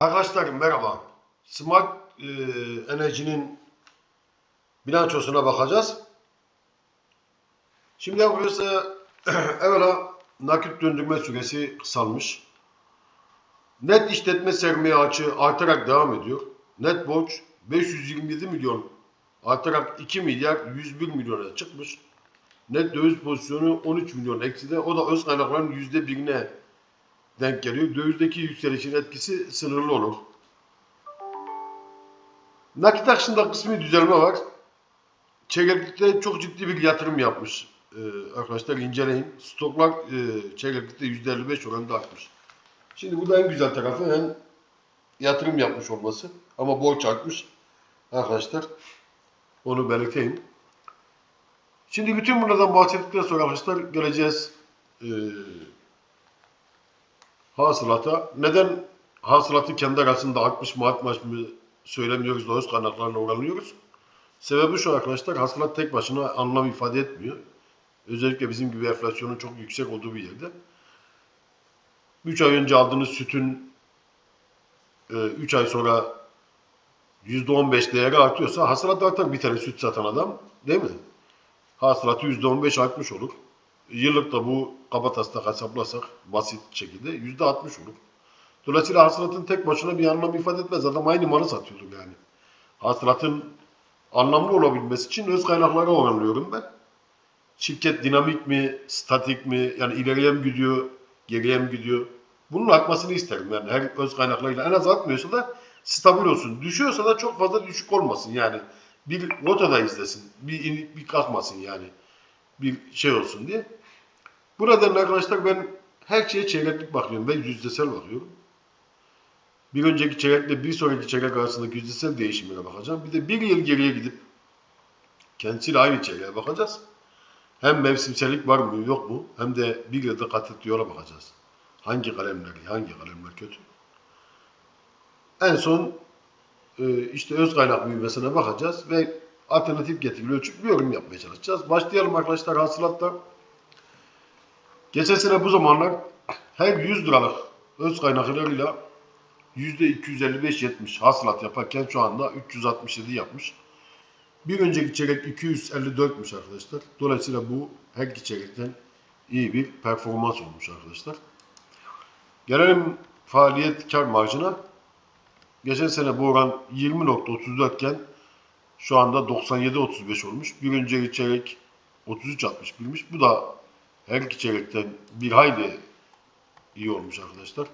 Arkadaşlar merhaba. Smart e, Enerji'nin bilançosuna bakacağız. Şimdi burası evvela nakit döndürme süresi kısalmış. Net işletme sermaye açığı artarak devam ediyor. Net borç 527 milyon artarak 2 milyar 101 milyona çıkmış. Net döviz pozisyonu 13 milyon ekside. O da öz kaynakların %1'ine denk geliyor. Dövizdeki yükselişin etkisi sınırlı olur. Nakit akışında kısmi düzelme var. Çeyreklikte çok ciddi bir yatırım yapmış ee, arkadaşlar inceleyin. Stoklar e, çeyreklikte %55 oranında artmış. Şimdi bu da en güzel tarafı hem yatırım yapmış olması ama borç artmış arkadaşlar. Onu belirteyim. Şimdi bütün bunlardan bahsettikten sonra arkadaşlar geleceğiz e, hasılata. Neden hasılatı kendi arasında artmış mı artmış mı söylemiyoruz da öz kaynaklarına oranlıyoruz. Sebebi şu arkadaşlar hasılat tek başına anlam ifade etmiyor. Özellikle bizim gibi enflasyonun çok yüksek olduğu bir yerde. 3 ay önce aldığınız sütün 3 ay sonra %15 değeri artıyorsa hasılat artar bir tane süt satan adam değil mi? Hasılatı %15 artmış olur. Yıllık da bu kabatasla hesaplasak basit şekilde %60 olur. Dolayısıyla hasılatın tek başına bir anlam ifade etmez. Adam aynı malı satıyordur yani. Hasılatın anlamlı olabilmesi için öz kaynaklara oranlıyorum ben. Şirket dinamik mi, statik mi, yani ileriye mi gidiyor, geriye mi gidiyor? Bunun artmasını isterim yani her öz kaynaklarıyla. En az artmıyorsa da stabil olsun. Düşüyorsa da çok fazla düşük olmasın yani. Bir rotada izlesin, bir inip bir kalkmasın yani. Bir şey olsun diye. Buradan arkadaşlar ben her şeye çeyreklik bakıyorum. Ben yüzdesel bakıyorum. Bir önceki çeyrekle bir sonraki çeyrek arasındaki yüzdesel değişimine bakacağım. Bir de bir yıl geriye gidip kendisiyle aynı çeyreğe bakacağız. Hem mevsimsellik var mı yok mu hem de bir yılda kat ettiği bakacağız. Hangi kalemler iyi, hangi kalemler kötü. En son e, işte öz kaynak büyümesine bakacağız ve alternatif getirili ölçüp bir yorum yapmaya çalışacağız. Başlayalım arkadaşlar hasılatta. Geçen sene bu zamanlar her 100 liralık öz kaynaklarıyla %255-70 hasılat yaparken şu anda 367 yapmış. Bir önceki çeyrek 254'müş arkadaşlar. Dolayısıyla bu her iki çeyrekten iyi bir performans olmuş arkadaşlar. Gelelim faaliyet kar marjına. Geçen sene bu oran 20.34 iken şu anda 97.35 olmuş. Bir önceki çeyrek 33.61'miş. Bu da her iki çeyrekten bir hayli iyi olmuş arkadaşlar.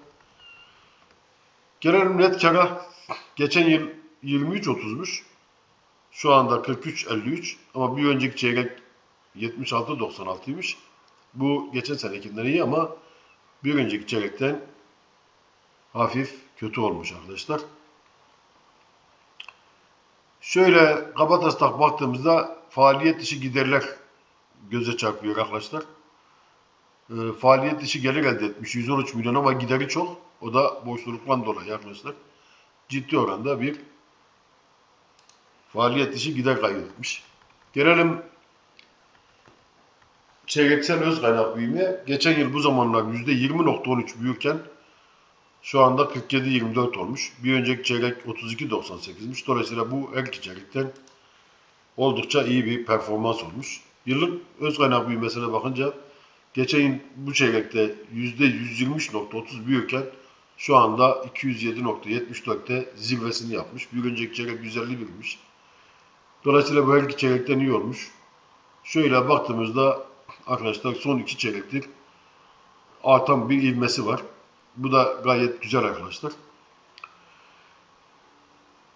Gelelim net kara. Geçen yıl 23.30'muş. Şu anda 43.53 ama bir önceki çeyrek 76.96'ymış. Bu geçen senekinden iyi ama bir önceki çeyrekten hafif kötü olmuş arkadaşlar. Şöyle kabataslak baktığımızda faaliyet dışı giderler göze çarpıyor arkadaşlar. E, faaliyet dışı gelir elde etmiş 113 milyon ama gideri çok. O da boşluktan dolayı arkadaşlar. Ciddi oranda bir faaliyet dışı gider kaydetmiş. Gelelim çeyreksel öz kaynak büyümeye. Geçen yıl bu zamanlar %20.13 büyürken şu anda 47.24 olmuş. Bir önceki çeyrek 32.98'miş. Dolayısıyla bu her iki çeyrekten oldukça iyi bir performans olmuş. Yıllık öz kaynak büyümesine bakınca geçen yıl bu çeyrekte %123.30 büyürken şu anda 207.74'te zirvesini yapmış. Bir önceki çeyrek 151'miş. Dolayısıyla bu her iki çeyrekten iyi olmuş. Şöyle baktığımızda arkadaşlar son iki çeyrektir artan bir ivmesi var. Bu da gayet güzel arkadaşlar.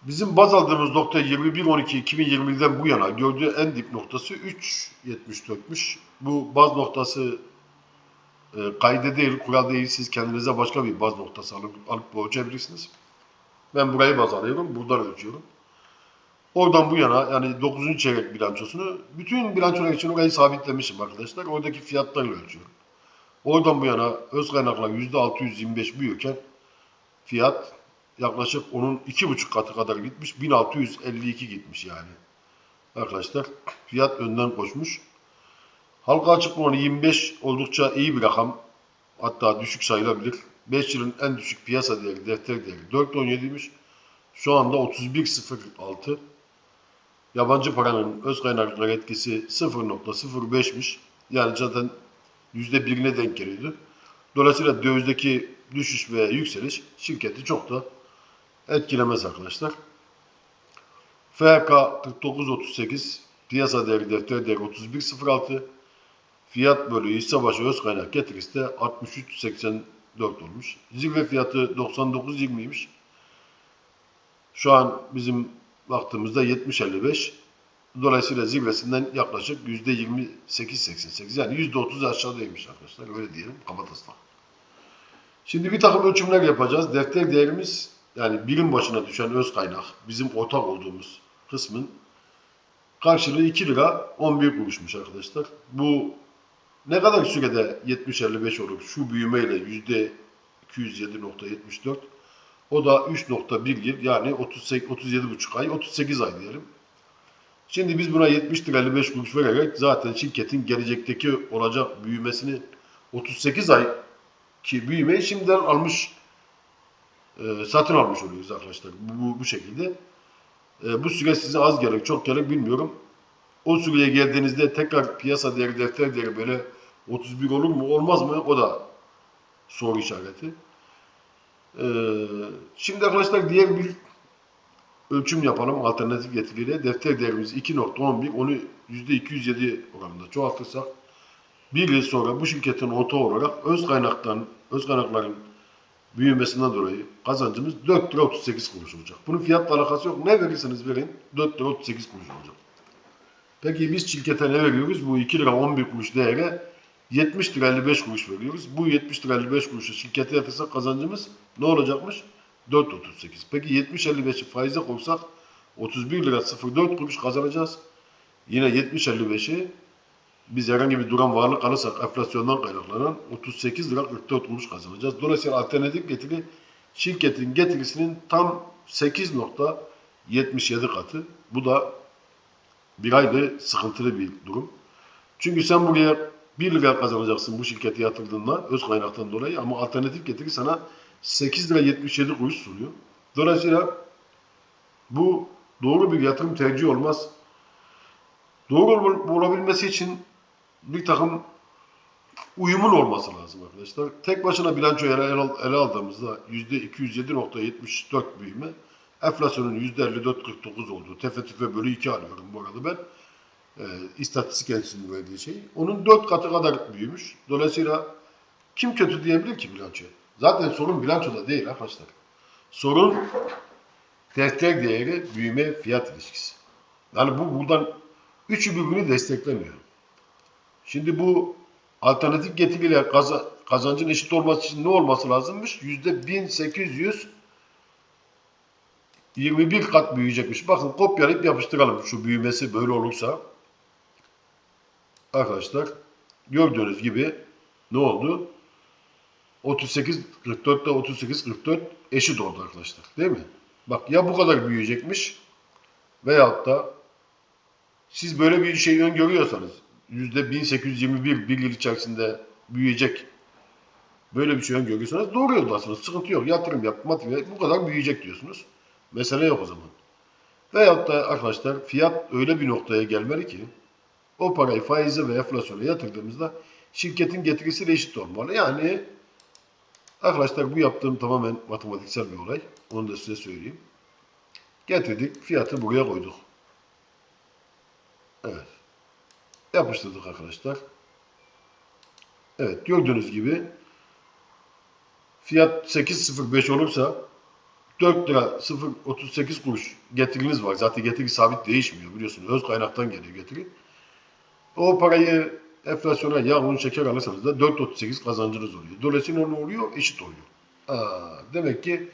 Bizim baz aldığımız nokta 21.12.2020'den bu yana gördüğü en dip noktası 3.74'müş. Bu baz noktası e, kaydı değil, kural değil. Siz kendinize başka bir baz noktası alıp, alıp ölçebilirsiniz. Ben burayı baz alıyorum, buradan ölçüyorum. Oradan bu yana yani 9. çeyrek bilançosunu bütün bilançolar için orayı sabitlemişim arkadaşlar. Oradaki fiyatlarla ölçüyorum. Oradan bu yana öz kaynaklar %625 büyürken fiyat yaklaşık onun 2,5 katı kadar gitmiş. 1652 gitmiş yani. Arkadaşlar fiyat önden koşmuş. Halka açık oranı 25 oldukça iyi bir rakam. Hatta düşük sayılabilir. 5 yılın en düşük piyasa değeri, defter değeri 4.17'ymiş. Şu anda 31.06. Yabancı paranın öz kaynaklara etkisi 0.05'miş. Yani zaten %1'ine denk geliyordu. Dolayısıyla dövizdeki düşüş ve yükseliş şirketi çok da etkilemez arkadaşlar. FK 49.38 piyasa değeri defter değeri 31.06 fiyat bölü hisse başı öz kaynak getirisi de 63.84 olmuş. Zirve fiyatı 99.20'ymiş. Şu an bizim baktığımızda 70.55. Dolayısıyla zirvesinden yaklaşık %28.88 yani %30 aşağıdaymış arkadaşlar. Öyle diyelim kabataslak. Şimdi bir takım ölçümler yapacağız. Defter değerimiz yani birim başına düşen öz kaynak bizim ortak olduğumuz kısmın karşılığı 2 lira 11 kuruşmuş arkadaşlar. Bu ne kadar sürede 70-55 olur? Şu büyümeyle yüzde 207.74 o da 3.1 yıl yani 38, 37,5 ay 38 ay diyelim. Şimdi biz buna 70 lira 55 kuruş vererek zaten şirketin gelecekteki olacak büyümesini 38 ay ki büyümeyi şimdiden almış e, satın almış oluyoruz arkadaşlar bu, bu, bu şekilde. E, bu süre size az gelir çok gelir bilmiyorum. O süreye geldiğinizde tekrar piyasa değeri defter değeri böyle 31 olur mu olmaz mı o da soru işareti. E, şimdi arkadaşlar diğer bir ölçüm yapalım alternatif getiriyle. Defter değerimiz 2.11 onu %207 oranında çoğaltırsak bir yıl sonra bu şirketin oto olarak öz kaynaktan, öz kaynakların büyümesinden dolayı kazancımız 4 lira 38 kuruş olacak. Bunun fiyatla alakası yok. Ne verirseniz verin 4 lira 38 kuruş olacak. Peki biz şirkete ne veriyoruz? Bu 2 lira 11 kuruş değere 70 lira 55 kuruş veriyoruz. Bu 70 lira 55 kuruşu şirkete yatırsak kazancımız ne olacakmış? 4.38. Peki 70-55'i faize koysak 31 lira 04 kuruş kazanacağız. Yine 70-55'i biz herhangi bir duran varlık alırsak enflasyondan kaynaklanan 38 lira 44 kuruş kazanacağız. Dolayısıyla alternatif getiri şirketin getirisinin tam 8.77 katı. Bu da bir ayda sıkıntılı bir durum. Çünkü sen buraya 1 lira kazanacaksın bu şirkete yatırdığında öz kaynaktan dolayı ama alternatif getiri sana 8 lira 77 kuruş sunuyor. Dolayısıyla bu doğru bir yatırım tercihi olmaz. Doğru ol- olabilmesi için bir takım uyumun olması lazım arkadaşlar. Tek başına bilançoyu ele, ele- aldığımızda %207.74 büyüme, enflasyonun %54.49 olduğu, tefe tüfe bölü 2 alıyorum bu arada ben. E, İstatistik Enstitüsü'nün verdiği şey. Onun 4 katı kadar büyümüş. Dolayısıyla kim kötü diyebilir ki bilançoya? Zaten sorun bilançoda değil arkadaşlar. Sorun defter değeri büyüme fiyat ilişkisi. Yani bu buradan üçü birbirini desteklemiyor. Şimdi bu alternatif getiriyle kaza- kazancın eşit olması için ne olması lazımmış? Yüzde 1821 kat büyüyecekmiş. Bakın kopyalayıp yapıştıralım şu büyümesi böyle olursa. Arkadaşlar gördüğünüz gibi ne oldu? 38 44 ile 38 44 eşit oldu arkadaşlar. Değil mi? Bak ya bu kadar büyüyecekmiş veyahut da siz böyle bir şey öngörüyorsanız 1821 bir yıl içerisinde büyüyecek böyle bir şey öngörüyorsanız doğru yoldasınız. Sıkıntı yok. Yatırım yap, motive bu kadar büyüyecek diyorsunuz. Mesele yok o zaman. Veyahut da arkadaşlar fiyat öyle bir noktaya gelmeli ki o parayı faize ve enflasyona yatırdığımızda şirketin getirisiyle eşit olmalı. Yani Arkadaşlar bu yaptığım tamamen matematiksel bir olay. Onu da size söyleyeyim. Getirdik, fiyatı buraya koyduk. Evet. Yapıştırdık arkadaşlar. Evet, gördüğünüz gibi fiyat 8.05 olursa 4 lira 0.38 kuruş getiriniz var. Zaten getiri sabit değişmiyor biliyorsunuz. Öz kaynaktan geliyor getiri. O parayı enflasyona yağ, un, şeker alırsanız da 4.38 kazancınız oluyor. Dolayısıyla ne oluyor? Eşit oluyor. Aa, demek ki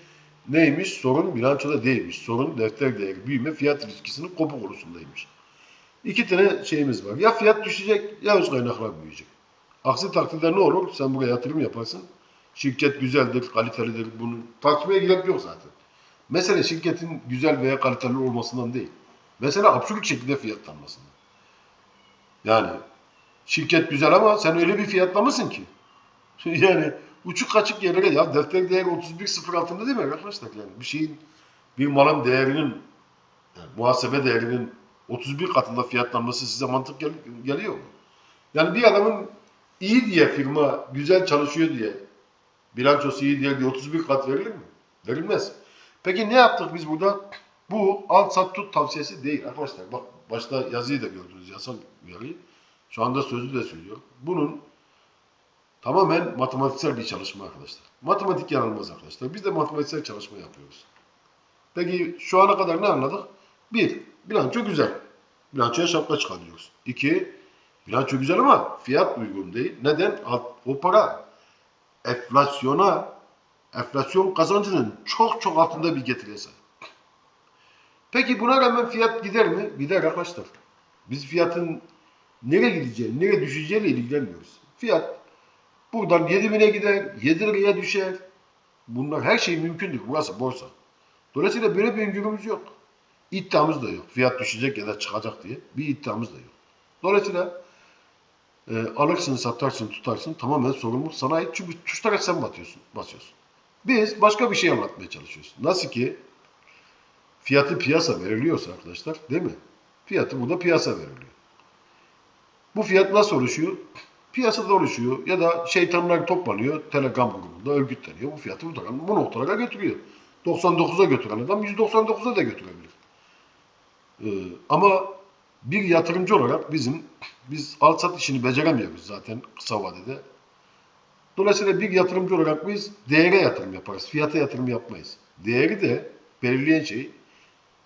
neymiş? Sorun bilançoda değilmiş. Sorun defter değeri büyüme fiyat ilişkisinin kopuk oluşundaymış. İki tane şeyimiz var. Ya fiyat düşecek ya öz kaynaklar büyüyecek. Aksi takdirde ne olur? Sen buraya yatırım yaparsın. Şirket güzeldir, kalitelidir. Bunun tartışmaya gerek yok zaten. Mesele şirketin güzel veya kaliteli olmasından değil. Mesela absürt şekilde fiyatlanmasından. Yani şirket güzel ama sen öyle bir fiyatlamışsın ki. yani uçuk kaçık yerlere ya defter değeri 31 sıfır altında değil mi arkadaşlar? Yani bir şeyin bir malın değerinin yani muhasebe değerinin 31 katında fiyatlanması size mantık gel- geliyor mu? Yani bir adamın iyi diye firma güzel çalışıyor diye bilançosu iyi diye diye 31 kat verilir mi? Verilmez. Peki ne yaptık biz burada? Bu al sat tut tavsiyesi değil arkadaşlar. Bak başta yazıyı da gördünüz yasal uyarıyı. Şu anda sözlü de söylüyor. Bunun tamamen matematiksel bir çalışma arkadaşlar. Matematik yanılmaz arkadaşlar. Biz de matematiksel çalışma yapıyoruz. Peki şu ana kadar ne anladık? Bir, bilanço güzel. Bilançoya şapka çıkarıyoruz. İki, bilanço güzel ama fiyat uygun değil. Neden? O para enflasyona, enflasyon kazancının çok çok altında bir getiriye sahip. Peki buna rağmen fiyat gider mi? Gider arkadaşlar. Biz fiyatın nereye gideceğini, nereye düşeceğiyle ilgilenmiyoruz. Fiyat buradan 7 bine gider, 7 liraya düşer. Bunlar her şey mümkündür. Burası borsa. Dolayısıyla böyle bir öngörümüz yok. İddiamız da yok. Fiyat düşecek ya da çıkacak diye bir iddiamız da yok. Dolayısıyla e, alırsın, satarsın, tutarsın tamamen sorumluluk sana ait. Çünkü tuşlara sen batıyorsun, basıyorsun. Biz başka bir şey anlatmaya çalışıyoruz. Nasıl ki fiyatı piyasa veriliyorsa arkadaşlar değil mi? Fiyatı burada piyasa veriliyor. Bu fiyat nasıl oluşuyor? Piyasada oluşuyor ya da şeytanlar toplanıyor Telegram grubunda örgütleniyor. Bu fiyatı bu, bu noktalara götürüyor. 99'a götüren adam 199'a da götürebilir. Ee, ama bir yatırımcı olarak bizim biz al sat işini beceremiyoruz zaten kısa vadede. Dolayısıyla bir yatırımcı olarak biz değere yatırım yaparız. Fiyata yatırım yapmayız. Değeri de belirleyen şey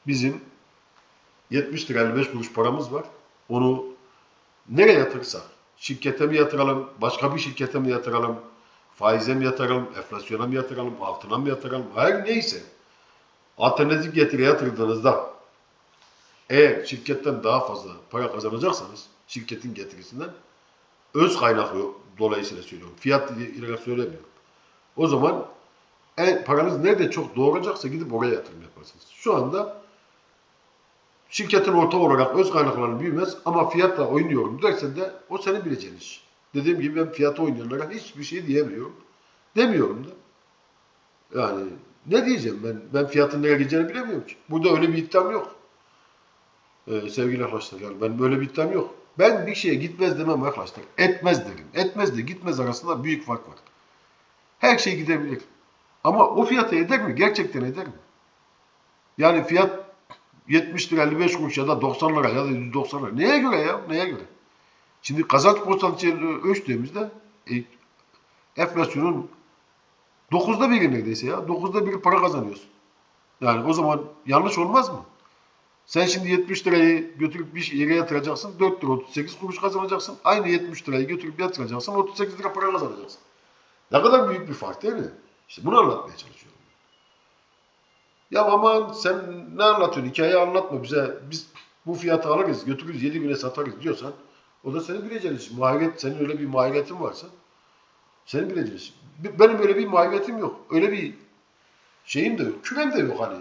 bizim 70 lira 55 kuruş paramız var. Onu nereye yatırırsak, şirkete mi yatıralım, başka bir şirkete mi yatıralım, faize mi yatıralım, enflasyona mı yatıralım, altına mı yatıralım, her neyse alternatif getiri yatırdığınızda eğer şirketten daha fazla para kazanacaksanız şirketin getirisinden öz kaynaklı dolayısıyla söylüyorum. Fiyat ile söylemiyorum. O zaman en, paranız nerede çok doğuracaksa gidip oraya yatırım yaparsınız. Şu anda şirketin ortak olarak öz kaynaklarını büyümez ama fiyatla oynuyorum dersen de o senin bileceğin iş. Dediğim gibi ben fiyata oynayanlara hiçbir şey diyemiyorum. Demiyorum da. Yani ne diyeceğim ben? Ben fiyatın nereye gideceğini bilemiyorum ki. Burada öyle bir iddiam yok. Ee, sevgili arkadaşlar yani ben böyle bir iddiam yok. Ben bir şeye gitmez demem arkadaşlar. Etmez derim. Etmez de gitmez arasında büyük fark var. Her şey gidebilir. Ama o fiyata eder mi? Gerçekten eder mi? Yani fiyat 70 lira 55 kuruş ya da 90 lira ya da 190 lira. Neye göre ya? Neye göre? Şimdi kazanç potansiyeli ölçtüğümüzde e, enflasyonun 9'da biri neredeyse ya. 9'da biri para kazanıyorsun. Yani o zaman yanlış olmaz mı? Sen şimdi 70 lirayı götürüp bir yere yatıracaksın. 4 lira 38 kuruş kazanacaksın. Aynı 70 lirayı götürüp yatıracaksın. 38 lira para kazanacaksın. Ne kadar büyük bir fark değil mi? İşte bunu anlatmaya çalışıyorum. Ya aman sen ne anlatıyorsun? Hikaye anlatma bize. Biz bu fiyatı alırız, götürürüz, 7 bine satarız diyorsan o da senin bileceğin iş. Muhayyet, senin öyle bir muhayyetin varsa senin bileceğin. Benim öyle bir muhayyetim yok. Öyle bir şeyim de yok. Kürem de yok hani.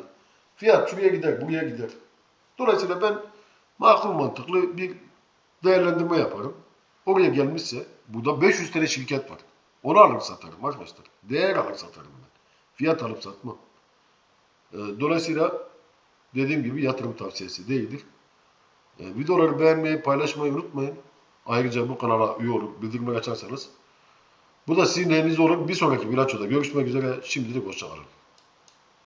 Fiyat şuraya gider, buraya gider. Dolayısıyla ben makul mantıklı bir değerlendirme yaparım. Oraya gelmişse burada 500 tane şirket var. Onu alır satarım arkadaşlar. Değer alır satarım ben. Fiyat alıp satmam. Ee, Dolayısıyla dediğim gibi yatırım tavsiyesi değildir. Ee, Videoları beğenmeyi, paylaşmayı unutmayın. Ayrıca bu kanala üye olup bildirimleri açarsanız bu da sizin elinizde olur. Bir sonraki bilançoda görüşmek üzere. Şimdilik hoşçakalın.